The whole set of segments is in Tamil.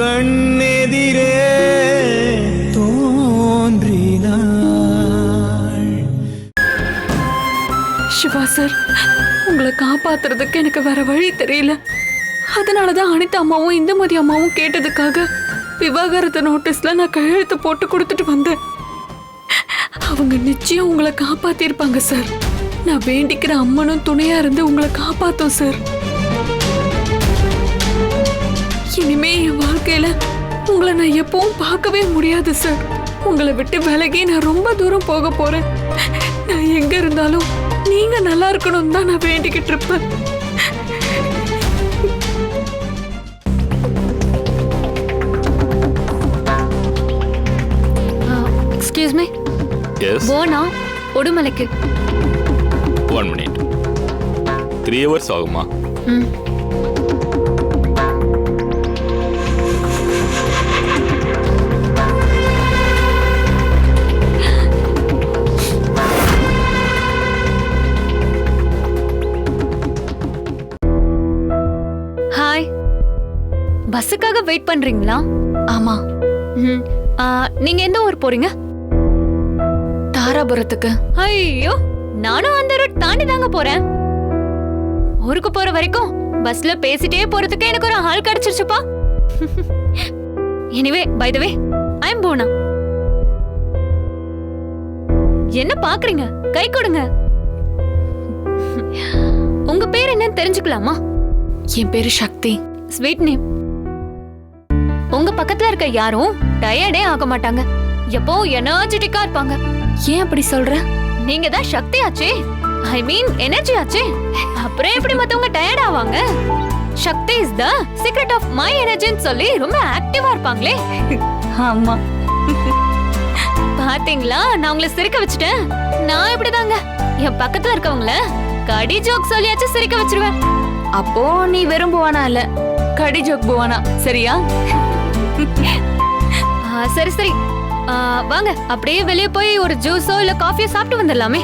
கண்ணெதிரே தோன்றினாள். சிவா சார் உங்களை காப்பாத்துறதுக்கு எனக்கு வேற வழி தெரியல. அதனாலதான் அனிதா அம்மாவும் இந்துமதி அம்மாவும் கேட்டதுக்காக விவாகரத்து நோட்டீஸ்ல நான் கையெழுத்து போட்டு கொடுத்துட்டு வந்தேன். அவங்க நிச்சயம் உங்களை காப்பாத்திருப்பாங்க சார். நான் வேண்டிக்கிற அம்மனும் துணையா இருந்து உங்களை காப்பாத்தும் சார். இனிமே என் வாழ்க்கையில உங்களை நான் எப்பவும் பார்க்கவே முடியாது சார் உங்களை விட்டு விலகி நான் ரொம்ப தூரம் போக போறேன். நான் எங்க இருந்தாலும் நீங்க நல்லா இருக்கணும் தான் நான் வேண்டிக்கிட்டு இருப்பேன். எக்ஸ்கியூஸ் மீ எஸ் போனா உடுமலைக்கு ஒன் மினிட் த்ரீ ஹவர்ஸ் ஆகுமா? ம். பஸ்ஸுக்காக வெயிட் பண்றீங்களா? ஆமா. ம் ஆ, நீங்க எந்த ஊர் போறீங்க? தாராபுரத்துக்கு. ஐயோ நானும் அந்த ரூட் தாண்டி தாங்க போறேன். ஊருக்கு போற வரைக்கும் பஸ்ல பேசிட்டே போறதுக்கு எனக்கு ஒரு ஆள் கிடைச்சிருச்சுப்பா. எனிவே பை த வே ஐ அம் போனா என்ன பாக்குறீங்க? கை கொடுங்க. உங்க பேர் என்னன்னு தெரிஞ்சுக்கலாமா? என் பேரு சக்தி. ஸ்வீட் நேம் உங்க பக்கத்துல இருக்க யாரும் டயர்டே ஆக மாட்டாங்க. எப்போ எனர்ஜெட்டிக்கா இருப்பாங்க. ஏன் அப்படி சொல்ற? நீங்க தான் சக்தி ஆச்சே. ஐ மீன் எனர்ஜி ஆச்சே. அப்புறம் எப்படி மத்தவங்க டயர்ட் ஆவாங்க? Shakti is the secret of my எனர்ஜின்னு சொல்லி ரொம்ப ஆக்டிவா இருப்பாங்களே. ஆமா. பாத்தீங்களா? நான் உங்களை சிரிக்க வச்சுட்டேன். நான் இப்படிதாங்க. என் பக்கத்துல இருக்கவங்கள கடி ஜோக் சொல்லியாச்சும் சிரிக்க வச்சிருவேன். அப்போ நீ வெறும் புவானா இல்ல? கடி ஜோக் புவானா? சரியா? சரி சரி. வாங்க. அப்படியே வெளியே போய் ஒரு ஜூஸோ இல்ல காஃபியோ சாப்பிட்டு வந்துடலாமே.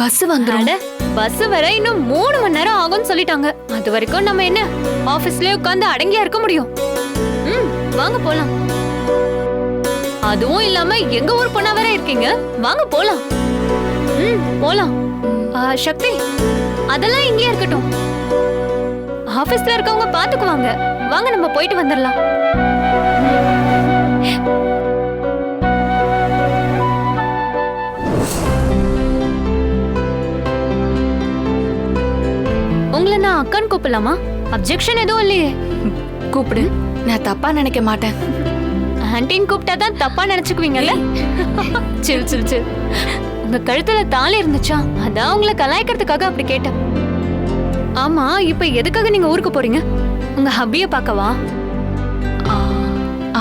பஸ் வந்துடும் பஸ் வர இன்னும் மூணு மணி நேரம் ஆகும்னு சொல்லிட்டாங்க. அது வரைக்கும் நம்ம என்ன ஆபீஸ்லயே உட்கார்ந்து அடங்கியா இருக்க முடியும்? ம் வாங்க போலாம். அதுவும் இல்லாம எங்க ஊர் பொண்ணா வேற இருக்கீங்க? வாங்க போலாம். ம் போலாம். சக்தி அதெல்லாம் இங்கேயே இருக்கட்டும். ஆபீஸ்ல இருக்கவங்க பாத்துக்குவாங்க. வாங்க நம்ம போயிட்டு வந்துடலாம் உங்களை நான் அக்கான்னு கூப்பிடலாமா? அப்ஜெக்ஷன் எதுவும் இல்லையே. கூப்பிடு. நான் தப்பா நினைக்க மாட்டேன். ஆன்டின்னு கூப்பிட்டா தான் தப்பா நினைச்சுக்குவீங்கல்ல? சில் சில் சில். உங்க கழுத்துல தாலி இருந்துச்சா? அதான் உங்களை கலாய்க்கிறதுக்காக அப்படி கேட்டேன். ஆமா இப்ப எதுக்காக நீங்க ஊருக்கு போறீங்க? உங்க ஹப்பிய பார்க்கவா?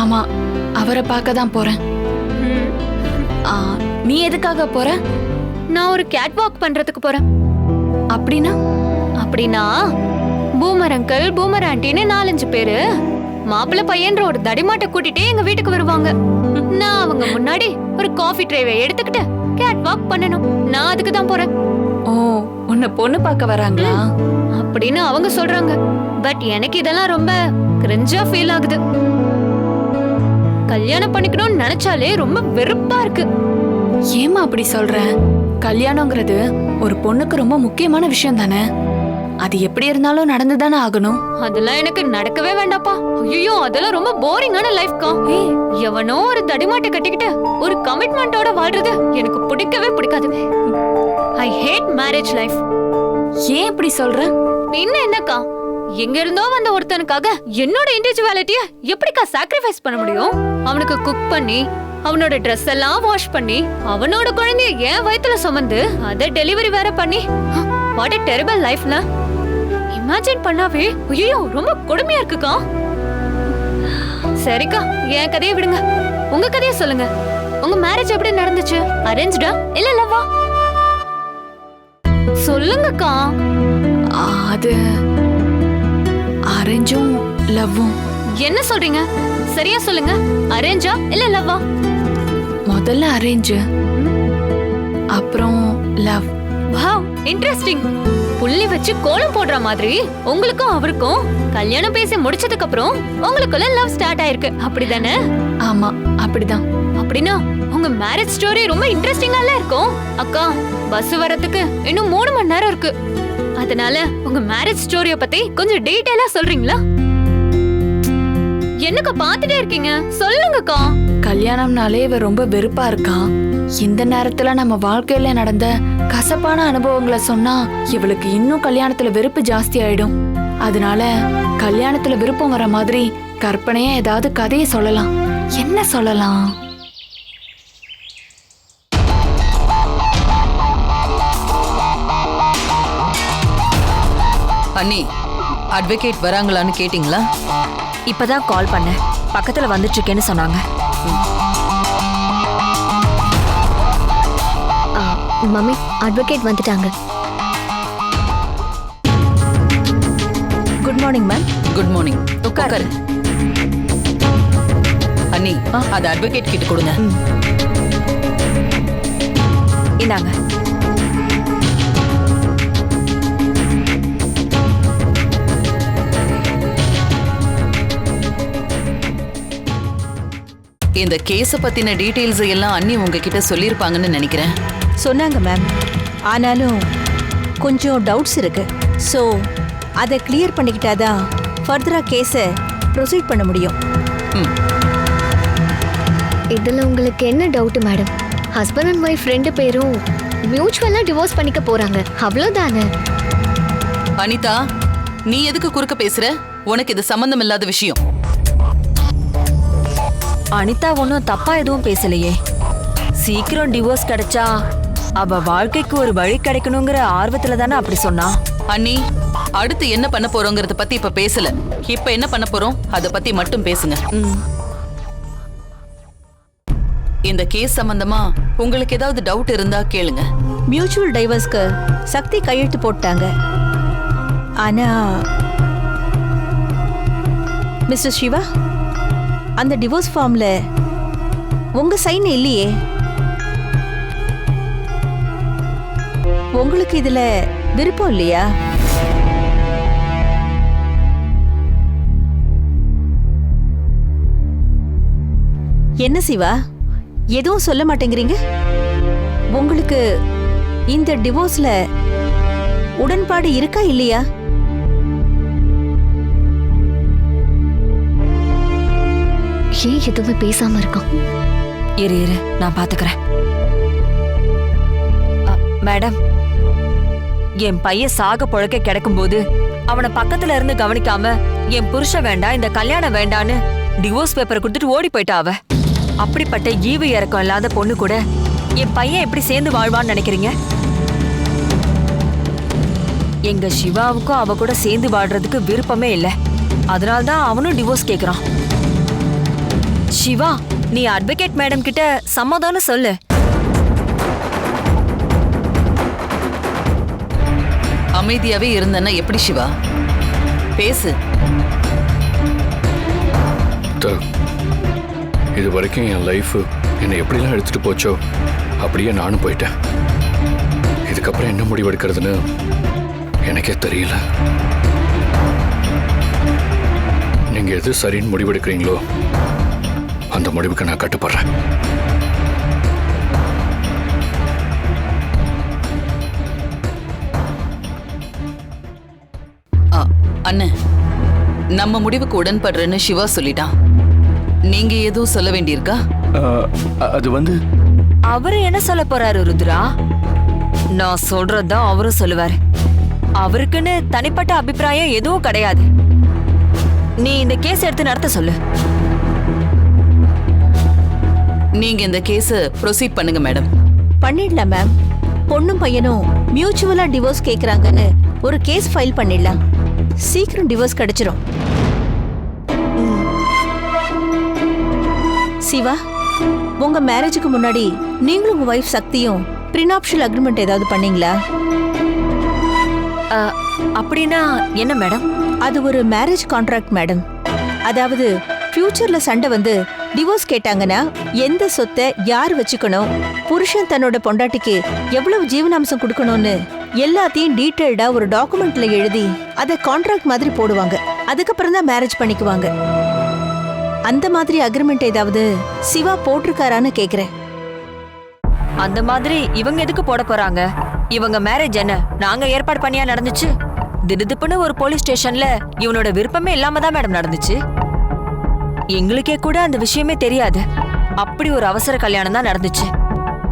ஆமா அவரை பார்க்க தான் போறேன் நீ எதுக்காக போற? நான் ஒரு கேட் வாக் பண்றதுக்கு போறேன். அப்படின்னா? அப்படின்னா பூமர் அங்கிள் பூமர் ஆண்டின்னு நாலஞ்சு பேரு மாப்பிள்ளை பையன்ற ஒரு தடிமாட்டை கூட்டிட்டே எங்க வீட்டுக்கு வருவாங்க. நான் அவங்க முன்னாடி ஒரு காஃபி ட்ரேவை எடுத்துக்கிட்டு கேட் வாக் பண்ணணும். நான் அதுக்கு தான் போறேன். ஓ உன்னை பொண்ணு பார்க்க வராங்களா? அப்படின்னு அவங்க சொல்றாங்க. பட் எனக்கு இதெல்லாம் ரொம்ப கிரிஞ்சா ஃபீல் ஆகுது. கல்யாணம் பண்ணிக்கணும்னு நினைச்சாலே ரொம்ப வெறுப்பா இருக்கு. ஏமா அப்படி சொல்ற? கல்யாணங்கிறது ஒரு பொண்ணுக்கு ரொம்ப முக்கியமான விஷயம் தானே? அது எப்படி இருந்தாலும் நடந்து தானே ஆகணும். அதெல்லாம் எனக்கு நடக்கவே வேண்டாப்பா ஐயோ அதெல்லாம் ரொம்ப போரிங்கான லைஃப் கா எவனோ ஒரு தடிமாட்டை கட்டிக்கிட்டு ஒரு கமிட்மெண்டோட வாழ்றது எனக்கு பிடிக்கவே பிடிக்காது. ஐ ஹேட் மேரேஜ் லைஃப் ஏன் இப்படி சொல்ற? பின்ன என்னக்கா? எங்க இருந்தோ வந்த ஒருத்தனுக்காக என்னோட இண்டிவிஜுவாலிட்டிய எப்படிக்கா சாக்ரிஃபைஸ் பண்ண முடியும்? அவனுக்கு குக் பண்ணி அவனோட ட்ரெஸ் எல்லாம் வாஷ் பண்ணி அவனோட குழந்தைய என் வயித்துல சுமந்து அத டெலிவரி வேற பண்ணி. வாட் எ டெரிபிள் லைஃப்ல இமேஜின் பண்ணாவே ஐயோ ரொம்ப கொடுமையா இருக்குக்கா. சரிக்கா என் கதையை விடுங்க. உங்க கதையை சொல்லுங்க. உங்க மேரேஜ் எப்படி நடந்துச்சு? அரேஞ்ச்டா இல்ல லவ்வா சொல்லுங்கக்கா. அது அரேஞ்சும் லவ்வும். என்ன சொல்றீங்க? சரியா சொல்லுங்க. அரேஞ்சா இல்ல லவ்வா? முதல்ல அரேஞ்சு அப்புறம் லவ். வாவ் இன்ட்ரெஸ்டிங் புள்ளி வச்சு கோலம் போடுற மாதிரி உங்களுக்கும் அவருக்கும் கல்யாணம் பேசி முடிச்சதுக்கு அப்புறம் உங்களுக்குள்ள லவ் ஸ்டார்ட் ஆயிருக்கு. அப்படிதானே? ஆமா அப்படிதான். அப்படின்னா உங்க மேரேஜ் ஸ்டோரி ரொம்ப இன்ட்ரெஸ்டிங்கால இருக்கும். அக்கா பஸ் வரதுக்கு இன்னும் மூணு மணி நேரம் இருக்கு. அதனால உங்க மேரேஜ் ஸ்டோரிய பத்தி கொஞ்சம் டீடைலா சொல்றீங்களா? என்னக்கா பாத்துட்டே இருக்கீங்க? சொல்லுங்கக்கா. கல்யாணம்னாலே இவ ரொம்ப வெறுப்பா இருக்கா? இந்த நேரத்துல நம்ம வாழ்க்கையில நடந்த கசப்பான அனுபவங்களை சொன்னா இவளுக்கு இன்னும் கல்யாணத்துல வெறுப்பு ஜாஸ்தி ஆயிடும். அதனால கல்யாணத்துல விருப்பம் வர மாதிரி கற்பனையா ஏதாவது கதையை சொல்லலாம். என்ன சொல்லலாம்? அண்ணி அட்வொகேட் வராங்களான்னு கேட்டிங்களா? இப்பதான் கால் பண்ணேன். பக்கத்துல வந்துட்டு இருக்கேன்னு சொன்னாங்க மம்மி அட்வொகேட் வந்துட்டாங்க. Good morning ma'am good morning உட்காரு. அண்ணி அது அட்வொகேட் கிட்ட கொடுங்க. இந்தாங்க. இந்த கேஸ பத்தின டீடைல்ஸ் எல்லாம் அண்ணி உங்ககிட்ட சொல்லியிருப்பாங்கன்னு நினைக்கிறேன். சொன்னாங்க மேம் ஆனாலும் கொஞ்சம் டவுட்ஸ் இருக்கு. ஸோ அதை கிளியர் பண்ணிக்கிட்டாதான் ஃபர்தராக கேஸை ப்ரொசீட் பண்ண முடியும். ம். இதுல உங்களுக்கு என்ன doubt madam husband and wife ரெண்டு பேரும் மியூச்சுவலா டிவோர்ஸ் பண்ணிக்க போறாங்க. அவ்வளவுதானே? அனிதா நீ எதுக்கு குறுக்க பேசுற? உனக்கு இது சம்பந்தம் இல்லாத விஷயம். அனிதா ஒன்றும் தப்பா எதுவும் பேசலையே. சீக்கிரம் டிவோர்ஸ் கிடைச்சா அவ வாழ்க்கைக்கு ஒரு வழி கிடைக்கணுங்கிற ஆர்வத்துல தானே அப்படி சொன்னா. அண்ணி அடுத்து என்ன பண்ண போறோங்கிறத பத்தி இப்ப பேசல. இப்ப என்ன பண்ண போறோம்? அத பத்தி மட்டும் பேசுங்க. இந்த கேஸ் சம்பந்தமா உங்களுக்கு ஏதாவது டவுட் இருந்தா கேளுங்க. மியூச்சுவல் டைவர்ஸ்க்கு சக்தி கையெழுத்து போட்டாங்க. ஆனா மிஸ்டர் சிவா அந்த டிவோர்ஸ் ஃபார்ம்ல உங்க சைன் இல்லையே. உங்களுக்கு இதுல விருப்பம் இல்லையா? என்ன சிவா? எதுவும் சொல்ல மாட்டேங்கிறீங்க? உங்களுக்கு இந்த டிவோர்ஸ்ல உடன்பாடு இருக்கா இல்லையா? ஏன் எதுவுமே பேசாம இருக்கான் இரு இரு நான் பாத்துக்கிறேன். மேடம் என் பையன் சாக பொழக்க கிடக்கும்போது அவனை பக்கத்துல இருந்து கவனிக்காம என் புருஷன் வேண்டாம் இந்த கல்யாணம் வேண்டான்னு டிவோர்ஸ் பேப்பரை கொடுத்துட்டு ஓடி போயிட்டா அவ. அப்படிப்பட்ட ஈவு இறக்கம் இல்லாத பொண்ணு கூட என் பையன் எப்படி சேர்ந்து வாழ்வான்னு நினைக்கிறீங்க? எங்க சிவாவுக்கும் அவ கூட சேர்ந்து வாழ்றதுக்கு விருப்பமே இல்லை. அதனால்தான் அவனும் டிவோர்ஸ் கேட்குறான் சிவா நீ அட்வொகேட் மேடம் கிட்ட சம்மதம்னு சொல்லு. அமைதியாவே இருந்தேன்னா எப்படி சிவா? பேசு. இது வரைக்கும் என் லைஃப் என்னை எப்படிலாம் எடுத்துட்டு போச்சோ அப்படியே நானும் போயிட்டேன். இதுக்கப்புறம் என்ன முடிவு எடுக்கிறதுன்னு எனக்கே தெரியல. நீங்க எது சரின்னு முடிவெடுக்கிறீங்களோ அந்த முடிவுக்கு நான் கட்டுப்படுறேன். ஆ, அண்ணன் நம்ம முடிவுக்கு உடன்படுறேன்னு சிவா சொல்லிட்டான். நீங்க எதுவும் சொல்ல வேண்டியிருக்கா? அது வந்து? அவரு என்ன சொல்ல போறாரு ருத்ரா? நான் சொல்றதுதான் அவரும் சொல்லுவாரு. அவருக்குன்னு தனிப்பட்ட அபிப்பிராயம் எதுவும் கிடையாது. நீ இந்த கேஸ் எடுத்து நடத்த சொல்லு. நீங்க இந்த கேஸ ப்ரொசீட் பண்ணுங்க மேடம் பண்ணிடலாம் மேம் பொண்ணும் பையனும் மியூச்சுவலா டிவோர்ஸ் கேக்குறாங்கன்னு ஒரு கேஸ் ஃபைல் பண்ணிடலாம். சீக்கிரம் டிவோர்ஸ் கிடைச்சிரும். சிவா உங்க மேரேஜுக்கு முன்னாடி நீங்களும் உங்க ஒய்ஃப் சக்தியும் ப்ரினாப்ஷியல் அக்ரிமெண்ட் ஏதாவது பண்ணீங்களா? அப்படின்னா என்ன மேடம் அது ஒரு மேரேஜ் கான்ட்ராக்ட் மேடம் அதாவது ஃபியூச்சர்ல சண்டை வந்து டிவோர்ஸ் கேட்டாங்கன்னா எந்த சொத்தை யார் வச்சுக்கணும்? புருஷன் தன்னோட பொண்டாட்டிக்கு எவ்வளவு ஜீவனாம்சம் கொடுக்கணும்னு எல்லாத்தையும் டீட்டெயில்டா ஒரு டாக்குமெண்ட்ல எழுதி அதை கான்ட்ராக்ட் மாதிரி போடுவாங்க. அதுக்கப்புறம் தான் மேரேஜ் பண்ணிக்குவாங்க. அந்த மாதிரி அக்ரிமெண்ட் ஏதாவது சிவா போட்டிருக்காரான்னு கேக்குறேன். அந்த மாதிரி இவங்க எதுக்கு போட போறாங்க? இவங்க மேரேஜ் என்ன? நாங்க ஏற்பாடு பண்ணியா நடந்துச்சு? திடுதிப்புன்னு ஒரு போலீஸ் ஸ்டேஷன்ல இவனோட விருப்பமே இல்லாம தான் மேடம் நடந்துச்சு. எங்களுக்கே கூட அந்த விஷயமே தெரியாது. அப்படி ஒரு அவசர கல்யாணம் தான் நடந்துச்சு.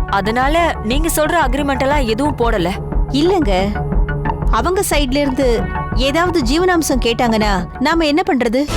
அதனால நீங்க சொல்ற அக்ரிமெண்ட் எல்லாம் எதுவும் போடல. இல்லங்க. அவங்க சைட்ல இருந்து ஏதாவது ஜீவனாம்சம் கேட்டாங்கன்னா நாம என்ன பண்றது?